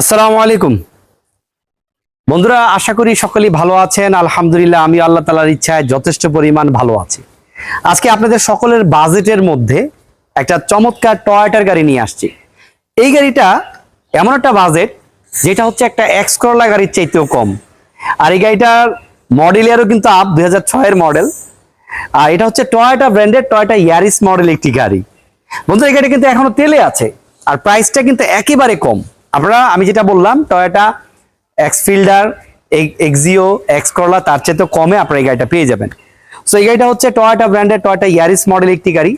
আসসালামু আলাইকুম। বন্ধুরা, আশা করি সকলেই ভালো আছেন। আলহামদুলিল্লাহ, আমি আল্লাহ তালার ইচ্ছায় যথেষ্ট পরিমাণ ভালো আছি। আজকে আপনাদের সকলের বাজেটের মধ্যে একটা চমৎকার টয়টার গাড়ি নিয়ে আসছি। এই গাড়িটা এমন একটা বাজেট, যেটা হচ্ছে একটা এক্স করলা গাড়ির চাইতেও কম। আর এই গাড়িটার মডেল ইয়ারও কিন্তু আপ দুই হাজার মডেল আর এটা হচ্ছে টয়টা ব্র্যান্ডের টয়টা ইয়ারিস মডেল একটি গাড়ি। বন্ধু, এই গাড়ি কিন্তু এখনও তেলে আছে আর প্রাইসটা কিন্তু একেবারে কম। আপনারা, আমি যেটা বললাম Toyota X Fielder Axio X Corolla তার চেয়ে তো কমে আপনারা এই গাড়িটা পেয়ে যাবেন। সো এই গাড়িটা হচ্ছে টয়োটা ব্র্যান্ডের টয়টা ইয়ারিস মডেল একটি গাড়ি।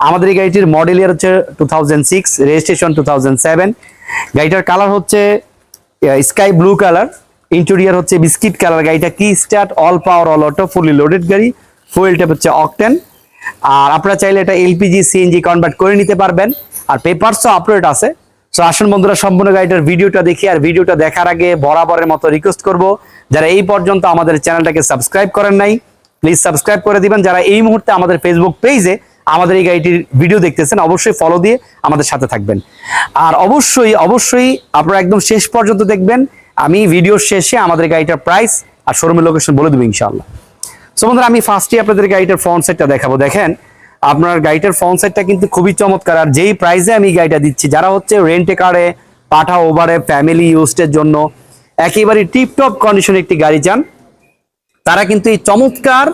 আমাদের এই গাড়িটির মডেল ইয়ার হচ্ছে টু থাউজেন্ড রেজিস্ট্রেশন টু গাড়িটার কালার হচ্ছে স্কাই ব্লু কালার ইন্টেরিয়ার হচ্ছে বিস্কিট কালার গাড়িটা কি start all power all auto fully loaded গাড়ি। ফুয়েল টাইপ হচ্ছে অকটেন। আর আপনারা চাইলে এটা এলপিজি, সিএনজি কনভার্ট করে নিতে পারবেন। আর পেপারসও আপলোড আছে। সো আসুন বন্ধুরা, সম্পূর্ণ গাড়িটার ভিডিওটা দেখি আর ভিডিওটা দেখার আগে বরাবরের মতো রিকোয়েস্ট করব। যারা এই পর্যন্ত আমাদের চ্যানেলটাকে সাবস্ক্রাইব করেন নাই প্লিজ সাবস্ক্রাইব করে দিবেন। যারা এই মুহূর্তে আমাদের ফেসবুক পেজে আমাদের এই গাড়িটির ভিডিও দেখতেছেন, অবশ্যই ফলো দিয়ে আমাদের সাথে থাকবেন। আর অবশ্যই অবশ্যই আপনারা একদম শেষ পর্যন্ত দেখবেন। আমি ভিডিওর শেষে আমাদের গাড়িটার প্রাইস আর শোরুমের লোকেশন বলে দেবো ইনশাআল্লাহ। সো বন্ধুরা, আমি ফার্স্টে আপনাদের গাড়িটার ফ্রন্ট সাইডটা দেখাবো। দেখেন, আপনার গাড়িটার ফ্রন্ট সাইডটা কিন্তু খুবই চমৎকার। আর যেই প্রাইসে আমি গাড়িটা দিচ্ছি, যারা হচ্ছে রেন্টে কারে পাঠা ওভারে ফ্যামিলি ইউজের জন্য, একেবারে টিপটপ কন্ডিশনে একটি গাড়ি চান, তারা কিন্তু এই চমৎকার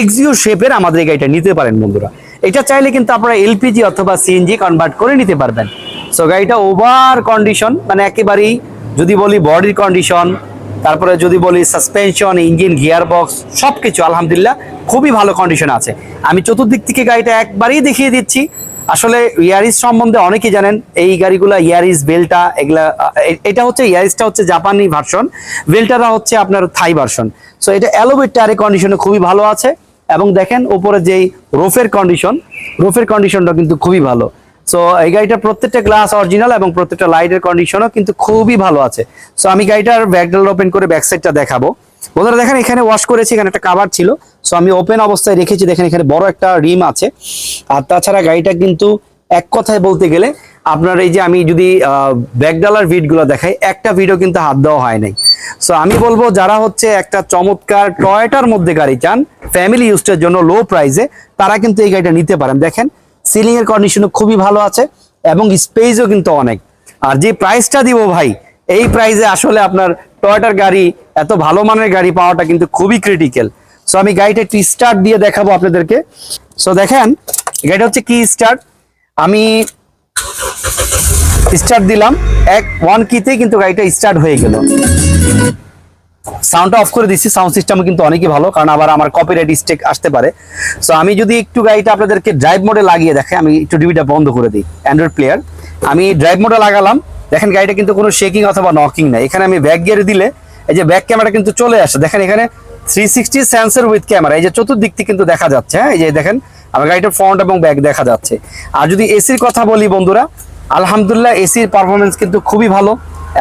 এক্সিও শেপের আমাদের গাড়িটা নিতে পারেন, বন্ধুরা। এটা চাইলে কিন্তু আপনারা এলপিজি অথবা সিএনজি কনভার্ট করে নিতে পারবেন। সো গাড়িটা ওভার কন্ডিশন মানে একেবারেই যদি বলি বডির কন্ডিশন তারপরে যদি বলি সাসপেনশন ইঞ্জিন গিয়ার বক্স সব কিছু আলহামদুলিল্লাহ, খুবই ভালো কন্ডিশন আছে। আমি চতুর্দিক থেকে গাড়িটা একবারেই দেখিয়ে দিচ্ছি। আসলে ইয়ারিস সম্বন্ধে অনেকেই জানেন, এই গাড়িগুলা ইয়ারিস বেলটা এগুলা এটা হচ্ছে ইয়ারিসটা হচ্ছে জাপানি ভার্সন বেলটারা হচ্ছে আপনার থাই ভার্সন সো এটা অ্যালোভেট টায়ারের কন্ডিশনে খুবই ভালো আছে। এবং দেখেন, উপরে যেই রোফের কন্ডিশন রোফের কন্ডিশনটা কিন্তু খুবই ভালো। সো এই গাড়িটার প্রত্যেকটা গ্লাস অরিজিনাল এবং প্রত্যেকটা লাইটের কন্ডিশনও কিন্তু খুবই ভালো আছে। সো আমি গাড়িটার ব্যাকডাল ওপেন করে ব্যাক সাইডটা দেখাবো। বন্ধুরা, দেখেন এখানে ওয়াশ করেছি, এখানে একটা কাভার ছিল। সো আমি ওপেন অবস্থায় রেখেছি, দেখেন এখানে বড় একটা রিম আছে। আর তাছাড়া গাড়িটা কিন্তু এক কথায় বলতে গেলে, আপনার এই যে আমি যদি ব্যাকডালার ভিডগুলো দেখাই, একটা ভিডিও কিন্তু হাত দেওয়া হয় নাই। সো আমি বলব, যারা হচ্ছে একটা চমৎকার টয়টার মধ্যে গাড়ি চান ফ্যামিলি ইউজের জন্য লো প্রাইসে তারা কিন্তু এই গাড়িটা নিতে পারেন। দেখেন সিলিং এর কন্ডিশনও খুবই ভালো আছে এবং স্পেসও কিন্তু অনেক। আর যে প্রাইসটা দিব ভাই, এই প্রাইসে আসলে আপনার টয়টার গাড়ি, এত ভালো মানের গাড়ি পাওয়াটা কিন্তু খুবই ক্রিটিক্যাল সো আমি গাড়িটা একটু স্টার্ট দিয়ে দেখাবো আপনাদেরকে। সো দেখেন, গাড়িটা হচ্ছে কি স্টার্ট আমি স্টার্ট দিলাম। এক ওয়ান কিতে কিন্তু গাড়িটা স্টার্ট হয়ে গেল। সাউন্ডটা অফ করে দিচ্ছি সাউন্ড সিস্টেম কিন্তু অনেকই ভালো, কারণ আবার আমার কপিরাইট স্টেক আসতে পারে। সো আমি যদি একটু গাড়িটা আপনাদেরকে ড্রাইভ মোডে লাগিয়ে দেখে, আমি একটু ডিভিটা বন্ধ করে দিই অ্যান্ড্রয়েড প্লেয়ার আমি ড্রাইভ মোডে লাগালাম, দেখেন গাড়িটা কিন্তু কোনো শেকিং অথবা নকিং নাই। এখানে আমি ব্যাক গিয়ারে দিলে, এই যে ব্যাক ক্যামেরা কিন্তু চলে আসে। দেখেন এখানে three sixty sensor with camera এই যে চতুর্দিক থেকে কিন্তু দেখা যাচ্ছে হ্যাঁ? এই যে দেখেন, আমার গাড়িটার ফ্রন্ট এবং ব্যাক দেখা যাচ্ছে। আর যদি এসির কথা বলি বন্ধুরা, আলহামদুলিল্লাহ এসির পারফরমেন্স কিন্তু খুবই ভালো।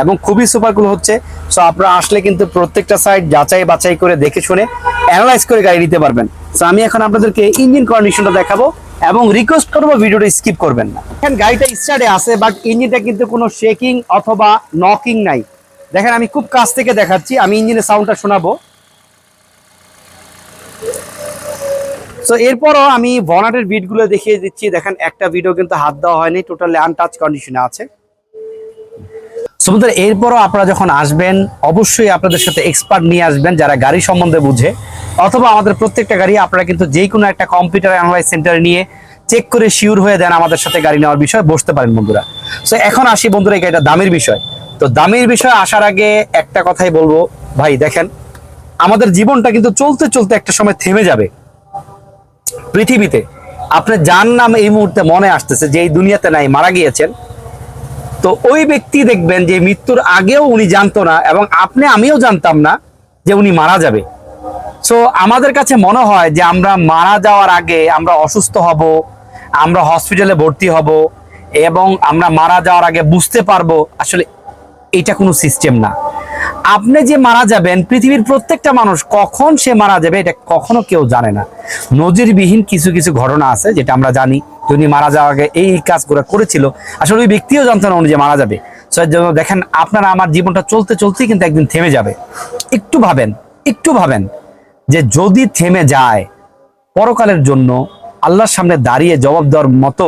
এবং খুবই সুপার কুল হচ্ছে। সো আপনারা আসলে কিন্তু প্রত্যেকটা সাইড যাচাই বাছাই করে দেখে শুনে অ্যানালাইজ করে গাড়ি নিতে পারবেন। সো আমি এখন আপনাদেরকে ইঞ্জিন কন্ডিশনটা দেখাবো এবং রিকোয়েস্ট করব ভিডিওটা স্কিপ করবেন না। এখন গাড়িটা স্টার্টে আছে বাট ইঞ্জিনটা কিন্তু কোনো শেকিং অথবা নকিং নাই। দেখেন, আমি খুব কাছ থেকে দেখাচ্ছি, আমি ইঞ্জিনের সাউন্ডটা শোনাবো। সো এরপরও আমি বনাটের বিটগুলো দেখিয়ে দিচ্ছি। দেখেন, একটা ভিডিও কিন্তু হাত দেওয়া হয়নি টোটালি আনটাচ কন্ডিশনে আছে। সো এরপরও আপনারা যখন আসবেন, অবশ্যই আপনাদের সাথে এক্সপার্ট নিয়ে আসবেন যারা গাড়ি সম্বন্ধে বুঝে। অথবা আমাদের প্রত্যেকটা গাড়ি আপনারা কিন্তু যে কোনো একটা কম্পিউটার অ্যানালাইজ সেন্টারে নিয়ে চেক করে শিওর হয়ে দেন আমাদের সাথে গাড়ি নেওয়ার বিষয়, বসতে পারেন বন্ধুরা। সো এখন আসি বন্ধুরা গাড়িটা দামের বিষয়। তো দামের বিষয় আসার আগে একটা কথাই বলব। ভাই, দেখেন, আমাদের জীবনটা কিন্তু চলতে চলতে একটা সময় থেমে যাবে। পৃথিবীতে আপনার যার নাম এই মুহূর্তে মনে আসতেছে যে এই দুনিয়াতে নাই, মারা গিয়েছেন তো ওই ব্যক্তি দেখবেন যে মৃত্যুর আগেও উনি জানতো না এবং আপনি আমিও জানতাম না যে উনি মারা যাবে। সো আমাদের কাছে মনে হয় যে আমরা মারা যাওয়ার আগে আমরা অসুস্থ হব, আমরা হসপিটালে ভর্তি হব এবং আমরা মারা যাওয়ার আগে বুঝতে পারব আসলে এটা কোনো সিস্টেম না। আপনি যে মারা যাবেন, পৃথিবীর প্রত্যেকটা মানুষ কখন সে মারা যাবে এটা কখনো কেউ জানে না। নজিরবিহীন কিছু কিছু ঘটনা আছে যেটা আমরা জানি। উনি মারা যাওয়ার আগে এই কাজগুলো করেছিল, আসলে ওই ব্যক্তিও জানতো না উনি যে মারা যাবে। এর দেখেন, আপনারা আমার জীবনটা চলতে চলতেই কিন্তু একদিন থেমে যাবে। একটু ভাবেন একটু ভাবেন যে যদি থেমে যায়, পরকালের জন্য আল্লাহর সামনে দাঁড়িয়ে জবাব দেওয়ার মতো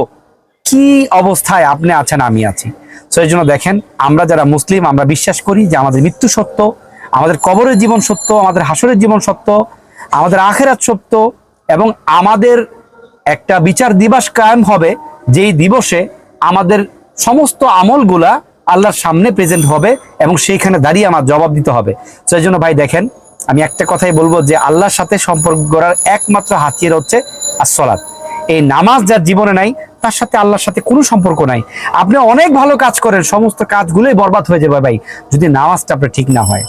কি অবস্থায় আপনি আছেন, আমি আছি। তো এই জন্য দেখেন, আমরা যারা মুসলিম, আমরা বিশ্বাস করি যে আমাদের মৃত্যু সত্য, আমাদের কবরের জীবন সত্য, আমাদের হাসরের জীবন সত্য, আমাদের আখেরাত সত্য এবং আমাদের একটা বিচার দিবস কায়েম হবে, যেই দিবসে আমাদের সমস্ত আমলগুলা আল্লাহর সামনে প্রেজেন্ট হবে এবং সেইখানে দাঁড়িয়ে আমার জবাব দিতে হবে। এই জন্য ভাই দেখেন, আমি একটা কথাই বলব যে আল্লাহর সাথে সম্পর্ক গড়ার একমাত্র হাতিয়ার হচ্ছে আসলাত এই নামাজ যার জীবনে নাই, তার সাথে আল্লাহর সাথে কোনো সম্পর্ক নাই। আপনি অনেক ভালো কাজ করেন, সমস্ত কাজগুলোই বরবাদ হয়ে যাবে ভাই, যদি নামাজটা আপনার ঠিক না হয়।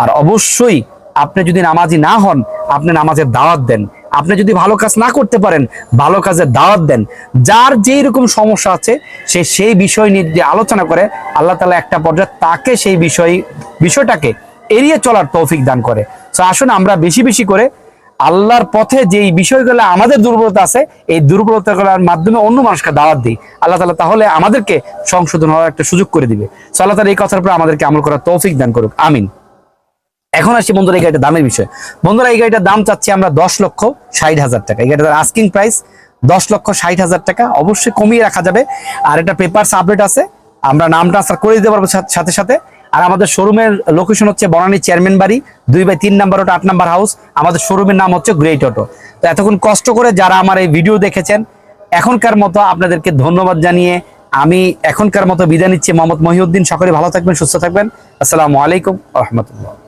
আর অবশ্যই আপনি যদি নামাজি না হন, আপনি নামাজের দাওয়াত দেন। আপনি যদি ভালো কাজ না করতে পারেন, ভালো কাজের দাওয়াত দেন, যার যেই রকম সমস্যা আছে, সে সেই বিষয় নিয়ে আলোচনা করে, আল্লাহ তালা একটা পর্যায়ে তাকে সেই বিষয়, বিষয়টাকে এড়িয়ে চলার তৌফিক দান করে। তো আসুন আমরা বেশি বেশি করে আল্লাহর পথে যেই বিষয়গুলো আমাদের দুর্বলতা আছে, এই দুর্বলতাগুলোর মাধ্যমে অন্য মানুষকে দাওয়াত দিই। আল্লাহ তালা তাহলে আমাদেরকে সংশোধন হওয়ার একটা সুযোগ করে দিবে। So আল্লাহ তালা এই কথার উপর আমাদেরকে আমল করার তৌফিক দান করুক। আমিন। এখন আসি বন্ধুরা, এই গাড়িটার দামের বিষয়। বন্ধুরা, এই গাড়িটার দাম চাচ্ছি আমরা দশ লক্ষ ষাট হাজার টাকা। এই গাড়িটার আস্কিং প্রাইস দশ লক্ষ ষাট হাজার টাকা। অবশ্যই কমিয়ে রাখা যাবে। আর এটা পেপার আপডেট আছে। আমরা নাম ট্রান্সফার করে দিতে পারব সাথে- সাথে সাথে। আর আমাদের শোরুমের লোকেশন হচ্ছে বনানী চেয়ারম্যান বাড়ি, দুই বাই তিন নাম্বার ওটা আট নাম্বার হাউস আমাদের শোরুমের নাম হচ্ছে গ্রেট অটো তো এতক্ষণ কষ্ট করে যারা আমার এই ভিডিও দেখেছেন, এখনকার মতো আপনাদেরকে ধন্যবাদ জানিয়ে আমি এখনকার মতো বিদায় নিচ্ছি। মোহাম্মদ মহিউদ্দিন। সকলে ভালো থাকবেন, সুস্থ থাকবেন। আসসালামু আলাইকুম রহমতুল্লাহ।